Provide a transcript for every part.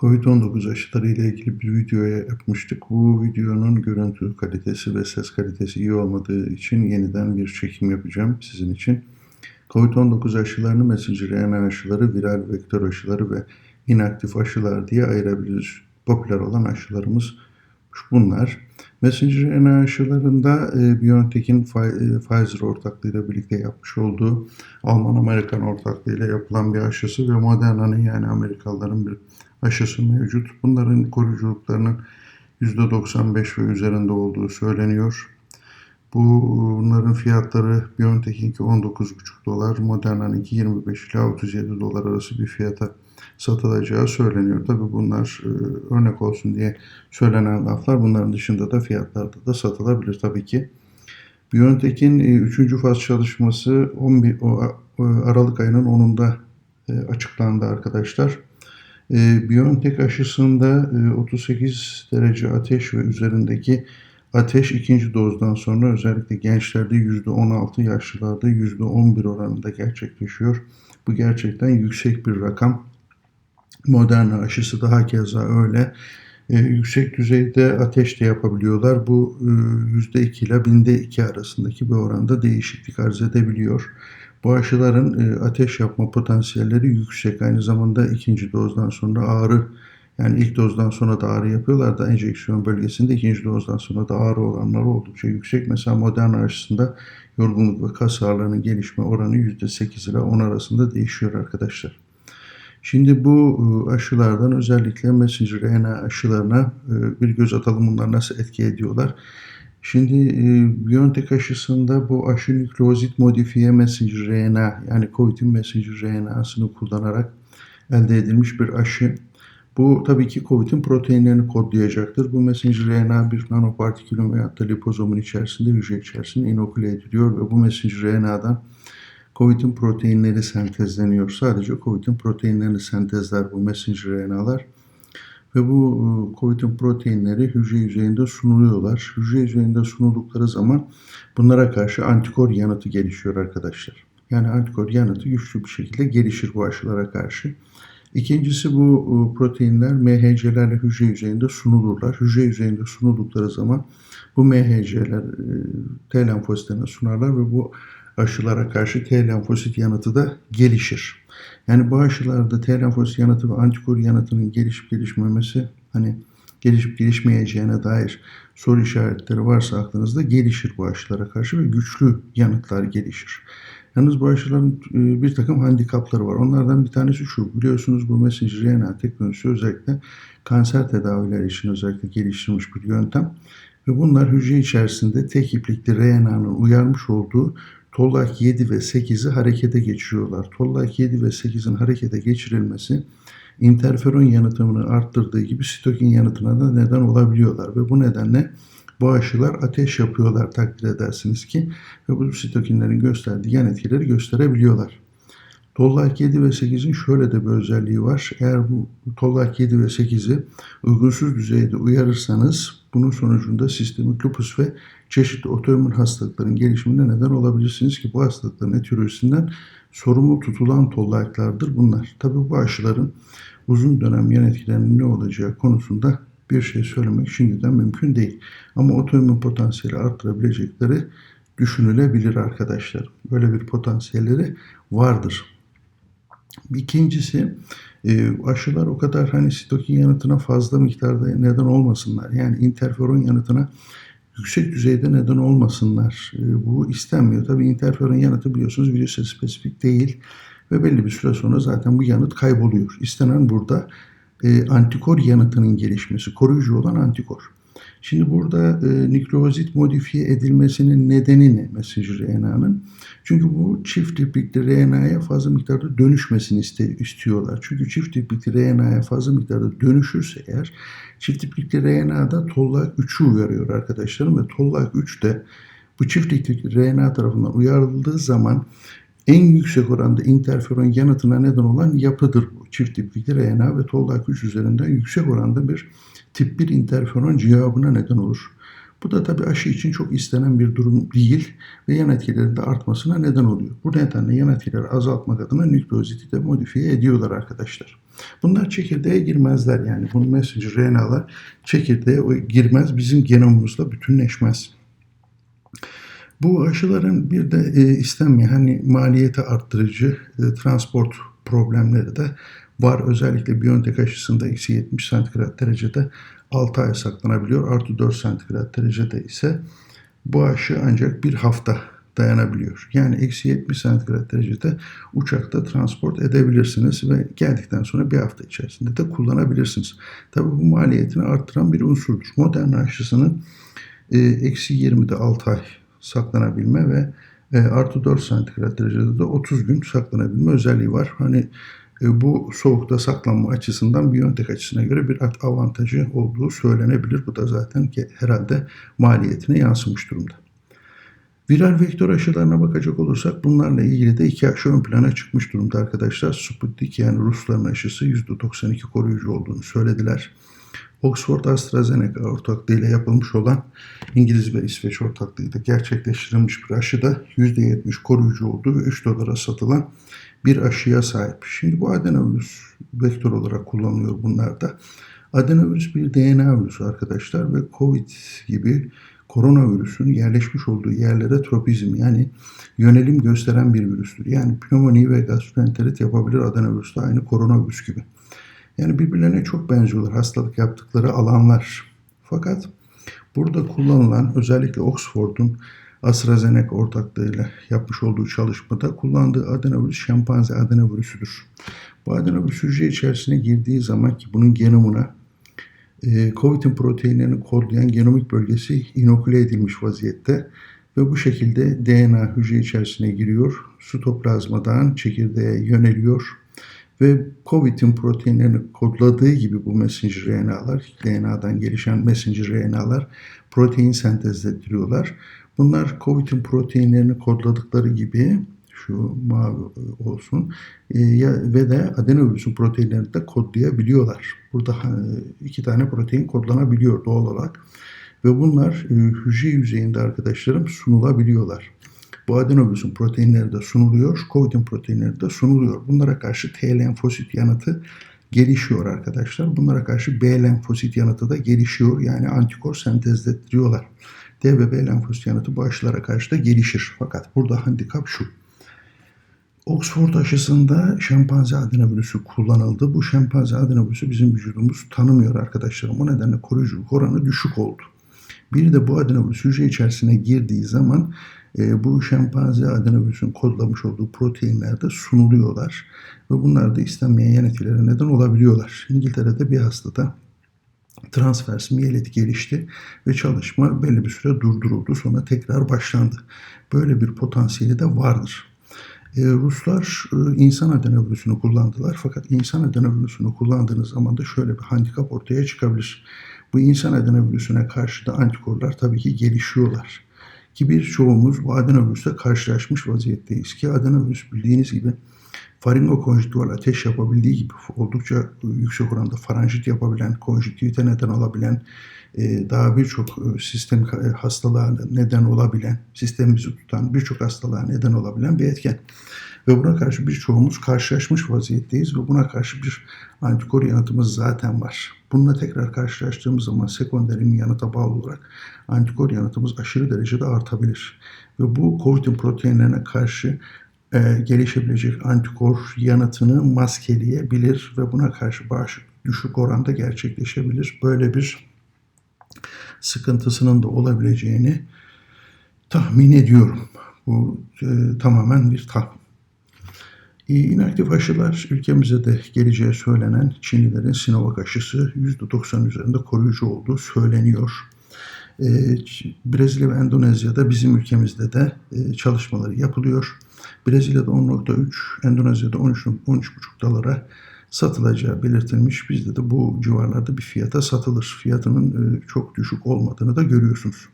Covid-19 aşıları ile ilgili bir videoya yapmıştık. Bu videonun görüntü kalitesi ve ses kalitesi iyi olmadığı için yeniden bir çekim yapacağım sizin için. Covid-19 aşılarını messenger RNA aşıları, viral vektör aşıları ve inaktif aşılar diye ayırabiliriz. Popüler olan aşılarımız bunlar. Messenger RNA aşılarında e, BioNTech'in e, Pfizer ortaklığıyla birlikte yapmış olduğu Alman-Amerikan ortaklığıyla yapılan bir aşısı ve Moderna'nın yani Amerikalıların bir aşısı mevcut. Bunların koruyuculuklarının %95 ve üzerinde olduğu söyleniyor. Bunların fiyatları BioNTech'inki 19,5 dolar, Moderna'nınki 25 ila 37 dolar arası bir fiyata satılacağı söyleniyor. Tabi bunlar e, örnek olsun diye söylenen laflar. Bunların dışında da fiyatlarda da satılabilir tabii ki. BioNTech'in 3. faz çalışması 11 o, e, Aralık ayının 10'unda e, açıklandı arkadaşlar. E, BioNTech aşısında e, 38 derece ateş ve üzerindeki ateş ikinci dozdan sonra özellikle gençlerde %16, yaşlılarda %11 oranında gerçekleşiyor. Bu gerçekten yüksek bir rakam. Moderna aşısı da hakeza öyle. E, yüksek düzeyde ateş de yapabiliyorlar. Bu e, %2 ile binde 2 arasındaki bir oranda değişiklik arz edebiliyor. Bu aşıların e, ateş yapma potansiyelleri yüksek. Aynı zamanda ikinci dozdan sonra ağrı yani ilk dozdan sonra da ağrı yapıyorlar da enjeksiyon bölgesinde ikinci dozdan sonra da ağrı oranları oldukça yüksek. Mesela Moderna aşısında yorgunluk ve kas ağrılarının gelişme oranı %8 ile 10 arasında değişiyor arkadaşlar. Şimdi bu e, aşılardan özellikle messenger RNA aşılarına e, bir göz atalım bunlar nasıl etki ediyorlar. Şimdi e, BioNTech aşısında bu aşı nükleozit modifiye messenger RNA yani COVID'in messenger RNA'sını kullanarak elde edilmiş bir aşı. Bu tabii ki COVID'in proteinlerini kodlayacaktır. Bu messenger RNA bir nanopartikülün veya da lipozomun içerisinde hücre içerisinde inoküle ediliyor ve bu messenger RNA'dan COVID'in proteinleri sentezleniyor. Sadece COVID'in proteinlerini sentezler bu messenger RNA'lar. Ve bu e, COVID'in proteinleri hücre yüzeyinde sunuluyorlar. Hücre yüzeyinde sunuldukları zaman bunlara karşı antikor yanıtı gelişiyor arkadaşlar. Yani antikor yanıtı güçlü bir şekilde gelişir bu aşılara karşı. İkincisi bu e, proteinler MHC'lerle hücre yüzeyinde sunulurlar. Hücre yüzeyinde sunuldukları zaman bu MHC'ler e, T lenfositlerine sunarlar ve bu aşılara karşı T lenfosit yanıtı da gelişir. Yani bu aşılarda T lenfosit yanıtı ve antikor yanıtının gelişip gelişmemesi hani gelişip gelişmeyeceğine dair soru işaretleri varsa aklınızda gelişir bu aşılara karşı ve güçlü yanıtlar gelişir. Yalnız bu aşıların e, bir takım handikapları var. Onlardan bir tanesi şu. Biliyorsunuz bu messenger RNA teknolojisi özellikle kanser tedavileri için özellikle geliştirilmiş bir yöntem. Ve bunlar hücre içerisinde tek iplikli RNA'nın uyarmış olduğu Tollak 7 ve 8'i harekete geçiriyorlar. Tollak 7 ve 8'in harekete geçirilmesi interferon yanıtımını arttırdığı gibi sitokin yanıtına da neden olabiliyorlar. Ve bu nedenle bu aşılar ateş yapıyorlar takdir edersiniz ki ve bu sitokinlerin gösterdiği yan etkileri gösterebiliyorlar. Tollak 7 ve 8'in şöyle de bir özelliği var. Eğer bu Tollak 7 ve 8'i uygunsuz düzeyde uyarırsanız bunun sonucunda sistemik lupus ve çeşitli otoimmün hastalıkların gelişimine neden olabilirsiniz ki bu hastalıkların etiyolojisinden sorumlu tutulan tollaklardır bunlar. Tabi bu aşıların uzun dönem yan etkilerinin ne olacağı konusunda bir şey söylemek şimdiden mümkün değil. Ama otoimmün potansiyeli arttırabilecekleri düşünülebilir arkadaşlar. Böyle bir potansiyelleri vardır. İkincisi e, aşılar o kadar hani sitokin yanıtına fazla miktarda neden olmasınlar. Yani interferon yanıtına yüksek düzeyde neden olmasınlar. E, bu istenmiyor. Tabi interferon yanıtı biliyorsunuz virüse spesifik değil ve belli bir süre sonra zaten bu yanıt kayboluyor. İstenen burada e, antikor yanıtının gelişmesi, koruyucu olan antikor. Şimdi burada e, nükleozit modifiye edilmesinin nedeni ne mesajı RNA'nın? Çünkü bu çift iplikli RNA'ya fazla miktarda dönüşmesini iste, istiyorlar. Çünkü çift iplikli RNA'ya fazla miktarda dönüşürse eğer çift iplikli RNA'da tollak 3'ü uyarıyor arkadaşlarım ve tollak 3 de bu çift iplikli RNA tarafından uyarıldığı zaman en yüksek oranda interferon yanıtına neden olan yapıdır bu. Çift iplikli RNA ve tollak 3 üzerinden yüksek oranda bir tip 1 interferon cevabına neden olur. Bu da tabii aşı için çok istenen bir durum değil ve yan etkilerin de artmasına neden oluyor. Bu nedenle yan etkileri azaltmak adına nükleoziti de modifiye ediyorlar arkadaşlar. Bunlar çekirdeğe girmezler yani. Bu messenger RNA'lar çekirdeğe girmez, bizim genomumuzla bütünleşmez. Bu aşıların bir de e, istenmeyen hani maliyeti arttırıcı e, transport problemleri de var. Özellikle Biontech aşısında eksi 70 santigrat derecede 6 ay saklanabiliyor. Artı 4 santigrat derecede ise bu aşı ancak bir hafta dayanabiliyor. Yani eksi 70 santigrat derecede uçakta transport edebilirsiniz ve geldikten sonra bir hafta içerisinde de kullanabilirsiniz. Tabi bu maliyetini arttıran bir unsurdur. Modern aşısının e, eksi 20'de 6 ay saklanabilme ve e, artı 4 santigrat derecede de 30 gün saklanabilme özelliği var. Hani e, bu soğukta saklanma açısından Biontech açısına göre bir avantajı olduğu söylenebilir. Bu da zaten ki herhalde maliyetine yansımış durumda. Viral vektör aşılarına bakacak olursak bunlarla ilgili de iki aşı ön plana çıkmış durumda arkadaşlar. Sputnik yani Rusların aşısı %92 koruyucu olduğunu söylediler. Oxford AstraZeneca ortaklığıyla yapılmış olan İngiliz ve İsveç ortaklığıyla gerçekleştirilmiş bir aşı da %70 koruyucu olduğu ve 3 dolara satılan bir aşıya sahip. Şimdi bu adenovirüs vektör olarak kullanılıyor bunlar da. Adenovirüs bir DNA virüsü arkadaşlar ve COVID gibi koronavirüsün yerleşmiş olduğu yerlere tropizm yani yönelim gösteren bir virüstür. Yani pnömoni ve gastroenterit yapabilir adenovirüs de aynı koronavirüs gibi. Yani birbirlerine çok benziyorlar hastalık yaptıkları alanlar. Fakat burada kullanılan özellikle Oxford'un AstraZeneca ortaklığıyla yapmış olduğu çalışmada kullandığı adenovirüs şempanze adenovirüsüdür. Bu adenovirüs hücre içerisine girdiği zaman ki bunun genomuna e, COVID'in proteinlerini kodlayan genomik bölgesi inoküle edilmiş vaziyette ve bu şekilde DNA hücre içerisine giriyor. Sitoplazmadan çekirdeğe yöneliyor ve COVID'in proteinlerini kodladığı gibi bu messenger RNA'lar, DNA'dan gelişen messenger RNA'lar protein sentezlendiriyorlar. Bunlar COVID'in proteinlerini kodladıkları gibi şu mavi olsun e, ya, ve de adenovirüsün proteinlerini de kodlayabiliyorlar. Burada e, iki tane protein kodlanabiliyor doğal olarak ve bunlar e, hücre yüzeyinde arkadaşlarım sunulabiliyorlar. Bu adenovirüsün proteinleri de sunuluyor, COVID'in proteinleri de sunuluyor. Bunlara karşı T lenfosit yanıtı gelişiyor arkadaşlar. Bunlara karşı B lenfosit yanıtı da gelişiyor. Yani antikor sentezlettiriyorlar. D ve B lenfosit yanıtı bu aşılara karşı da gelişir. Fakat burada handikap şu. Oxford aşısında şempanze adenovirüsü kullanıldı. Bu şempanze adenovirüsü bizim vücudumuz tanımıyor arkadaşlarım. O nedenle koruyuculuk oranı düşük oldu. Bir de bu adenovirüs hücre içerisine girdiği zaman e, bu şempanze adenovirüsün kodlamış olduğu proteinler de sunuluyorlar. Ve bunlar da istenmeyen yan etkilere neden olabiliyorlar. İngiltere'de bir hastada transvers miyelit gelişti ve çalışma belli bir süre durduruldu. Sonra tekrar başlandı. Böyle bir potansiyeli de vardır. Ee, Ruslar e, insan adenovirüsünü kullandılar. Fakat insan adenovirüsünü kullandığınız zaman da şöyle bir handikap ortaya çıkabilir. Bu insan adenovirüsüne karşı da antikorlar tabii ki gelişiyorlar. Ki birçoğumuz bu adenovirüsle karşılaşmış vaziyetteyiz. Ki adenovirüs bildiğiniz gibi faringokonjüktival ateş yapabildiği gibi oldukça yüksek oranda faranjit yapabilen, konjüktivite neden olabilen, e, daha birçok e, sistem e, hastalığa neden olabilen, sistemimizi tutan birçok hastalığa neden olabilen bir etken. Ve buna karşı birçoğumuz karşılaşmış vaziyetteyiz ve buna karşı bir antikor yanıtımız zaten var. Bununla tekrar karşılaştığımız zaman sekonder yanıta bağlı olarak antikor yanıtımız aşırı derecede artabilir. Ve bu COVID'in proteinlerine karşı e, gelişebilecek antikor yanıtını maskeleyebilir ve buna karşı bağışıklık düşük oranda gerçekleşebilir. Böyle bir sıkıntısının da olabileceğini tahmin ediyorum. Bu e, tamamen bir tahmin. İnaktif aşılar ülkemize de geleceği söylenen Çinlilerin Sinovac aşısı %90 üzerinde koruyucu olduğu söyleniyor. E, Brezilya ve Endonezya'da bizim ülkemizde de e, çalışmaları yapılıyor. Brezilya'da 10.3, Endonezya'da 13, 13.5 dolara satılacağı belirtilmiş. Bizde de bu civarlarda bir fiyata satılır. Fiyatının e, çok düşük olmadığını da görüyorsunuz.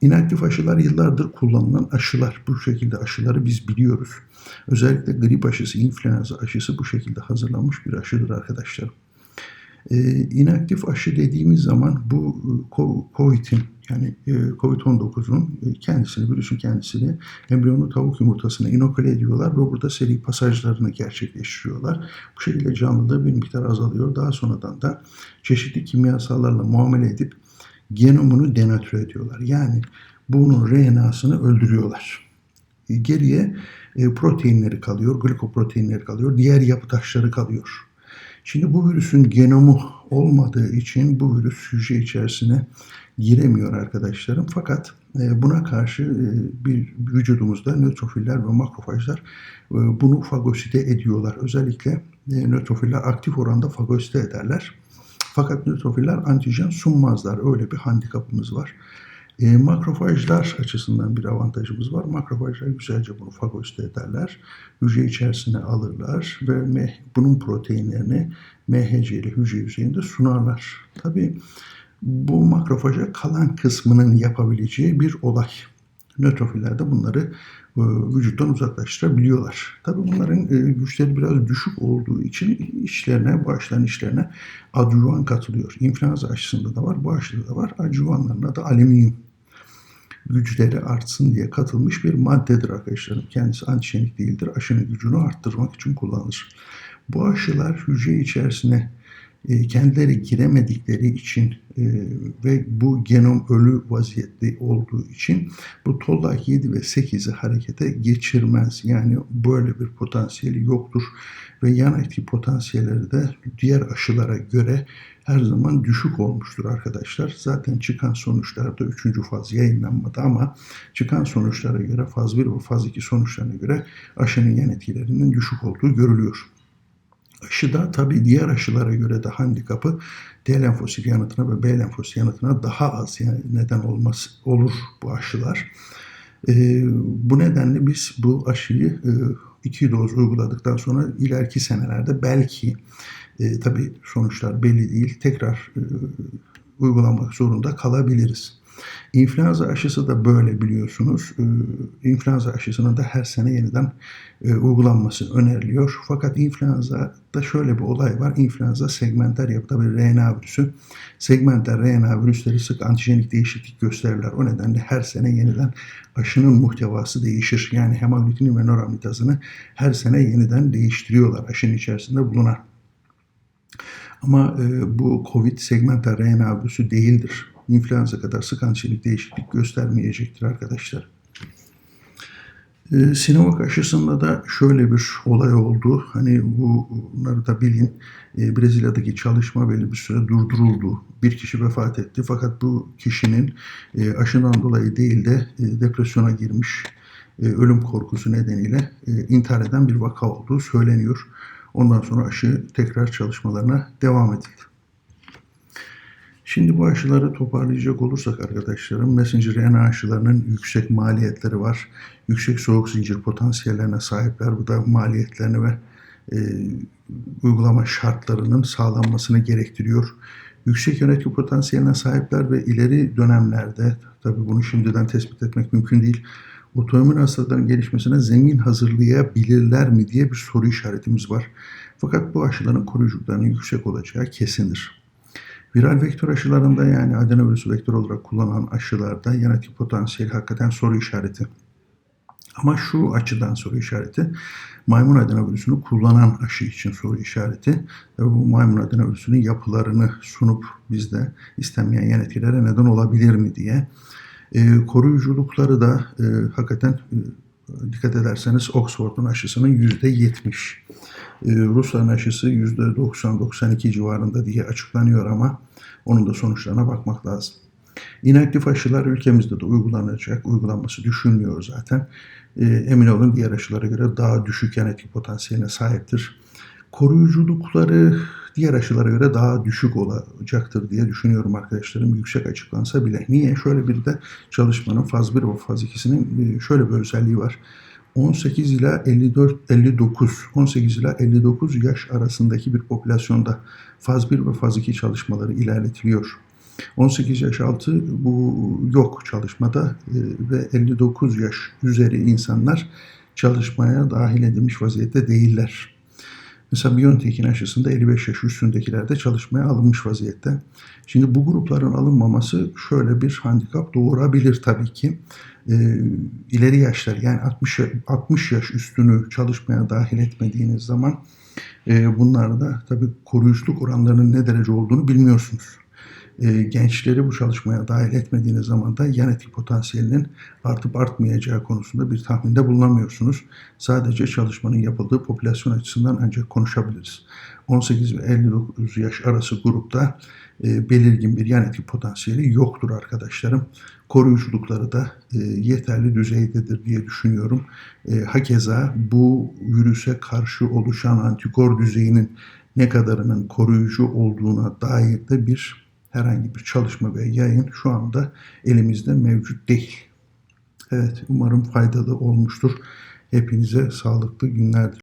İnaktif aşılar yıllardır kullanılan aşılar. Bu şekilde aşıları biz biliyoruz. Özellikle grip aşısı, influenza aşısı bu şekilde hazırlanmış bir aşıdır arkadaşlar. E, inaktif aşı dediğimiz zaman bu e, COVID'in yani e, COVID-19'un e, kendisini, virüsün kendisini embriyonlu tavuk yumurtasına inokule ediyorlar ve burada seri pasajlarını gerçekleştiriyorlar. Bu şekilde canlılığı bir miktar azalıyor. Daha sonradan da çeşitli kimyasallarla muamele edip genomunu denatüre ediyorlar. Yani bunun RNA'sını öldürüyorlar. E, geriye proteinleri kalıyor, glikoproteinleri kalıyor, diğer yapı taşları kalıyor. Şimdi bu virüsün genomu olmadığı için bu virüs hücre içerisine giremiyor arkadaşlarım. Fakat e, buna karşı e, bir vücudumuzda nötrofiller ve makrofajlar e, bunu fagosite ediyorlar. Özellikle nötrofiller aktif oranda fagosite ederler. Fakat nötrofiller antijen sunmazlar. Öyle bir handikapımız var. E, makrofajlar açısından bir avantajımız var. Makrofajlar güzelce bunu fagosite ederler. Hücre içerisine alırlar ve bunun proteinlerini MHC ile hücre yüzeyinde sunarlar. Tabii bu makrofaja kalan kısmının yapabileceği bir olay. Nötrofiller de bunları e, vücuttan uzaklaştırabiliyorlar. Tabi bunların e, güçleri biraz düşük olduğu için işlerine, bağışlayan işlerine adjuvan katılıyor. İnfluenza aşısında da var, aşıda da var. Adjuvanlarına da alüminyum güçleri artsın diye katılmış bir maddedir arkadaşlarım. Kendisi antijenik değildir. Aşının gücünü arttırmak için kullanılır. Bu aşılar hücre içerisine kendileri giremedikleri için e, ve bu genom ölü vaziyette olduğu için bu tollak 7 ve 8'i harekete geçirmez. Yani böyle bir potansiyeli yoktur ve yan etki potansiyelleri de diğer aşılara göre her zaman düşük olmuştur arkadaşlar. Zaten çıkan sonuçlarda 3. faz yayınlanmadı ama çıkan sonuçlara göre faz 1 ve faz 2 sonuçlarına göre aşının yan etkilerinin düşük olduğu görülüyor. Aşıda tabii diğer aşılara göre de handikapı D lenfosit yanıtına ve B lenfosit yanıtına daha az yani neden olmaz olur bu aşılar. E, bu nedenle biz bu aşıyı e, iki doz uyguladıktan sonra ileriki senelerde belki e, tabii sonuçlar belli değil tekrar e, uygulamak zorunda kalabiliriz. İnfluenza aşısı da böyle biliyorsunuz. Ee, influenza aşısının da her sene yeniden e, uygulanması öneriliyor. Fakat influenza'da şöyle bir olay var. İnfluenza segmenter yapıda bir RNA virüsü. Segmenter RNA virüsleri sık antijenik değişiklik gösterirler. O nedenle her sene yeniden aşının muhtevası değişir. Yani hemaglutinin ve noramidazını her sene yeniden değiştiriyorlar aşının içerisinde bulunan. Ama e, bu COVID segmenter RNA virüsü değildir influenza kadar sık antijenik değişiklik göstermeyecektir arkadaşlar. Ee, Sinovac aşısında da şöyle bir olay oldu. Hani bunları da bilin. Ee, Brezilya'daki çalışma belli bir süre durduruldu. Bir kişi vefat etti. Fakat bu kişinin e, aşından dolayı değil de e, depresyona girmiş e, ölüm korkusu nedeniyle e, intihar eden bir vaka olduğu söyleniyor. Ondan sonra aşı tekrar çalışmalarına devam edildi. Şimdi bu aşıları toparlayacak olursak arkadaşlarım, messenger RNA aşılarının yüksek maliyetleri var. Yüksek soğuk zincir potansiyellerine sahipler. Bu da maliyetlerini ve e, uygulama şartlarının sağlanmasını gerektiriyor. Yüksek yönetki potansiyeline sahipler ve ileri dönemlerde, tabi bunu şimdiden tespit etmek mümkün değil, otoimmün hastalıkların gelişmesine zemin hazırlayabilirler mi diye bir soru işaretimiz var. Fakat bu aşıların koruyuculuklarının yüksek olacağı kesindir. Viral vektör aşılarında yani adenovirüs vektör olarak kullanılan aşılarda yan etki potansiyeli hakikaten soru işareti. Ama şu açıdan soru işareti, maymun adenovirüsünü kullanan aşı için soru işareti. Ve bu maymun adenovirüsünün yapılarını sunup bizde istenmeyen yan etkilere neden olabilir mi diye. E, koruyuculukları da e, hakikaten e, dikkat ederseniz Oxford'un aşısının %70. E, Rusların aşısı %90-92 civarında diye açıklanıyor ama onun da sonuçlarına bakmak lazım. İnaktif aşılar ülkemizde de uygulanacak. Uygulanması düşünülüyor zaten. E, emin olun diğer aşılara göre daha düşük etki potansiyeline sahiptir. Koruyuculukları diğer aşılara göre daha düşük olacaktır diye düşünüyorum arkadaşlarım. Yüksek açıklansa bile. Niye? Şöyle bir de çalışmanın faz 1 ve faz 2'sinin e, şöyle bir özelliği var. 18 ila 54 59 18 ila 59 yaş arasındaki bir popülasyonda faz 1 ve faz 2 çalışmaları ilerletiliyor. 18 yaş altı bu yok çalışmada e, ve 59 yaş üzeri insanlar çalışmaya dahil edilmiş vaziyette değiller. Mesela BioNTech'in aşısında 55 yaş üstündekilerde çalışmaya alınmış vaziyette. Şimdi bu grupların alınmaması şöyle bir handikap doğurabilir tabii ki. Ee, ileri yaşlar yani 60, 60 yaş üstünü çalışmaya dahil etmediğiniz zaman e, bunlarda tabii koruyuculuk oranlarının ne derece olduğunu bilmiyorsunuz. E, gençleri bu çalışmaya dahil etmediğiniz zaman da yan etki potansiyelinin artıp artmayacağı konusunda bir tahminde bulunamıyorsunuz. Sadece çalışmanın yapıldığı popülasyon açısından ancak konuşabiliriz. 18 ve 59 yaş arası grupta e, belirgin bir yan etki potansiyeli yoktur arkadaşlarım. Koruyuculukları da e, yeterli düzeydedir diye düşünüyorum. E, hakeza bu virüse karşı oluşan antikor düzeyinin ne kadarının koruyucu olduğuna dair de bir herhangi bir çalışma ve yayın şu anda elimizde mevcut değil. Evet, umarım faydalı olmuştur. Hepinize sağlıklı günler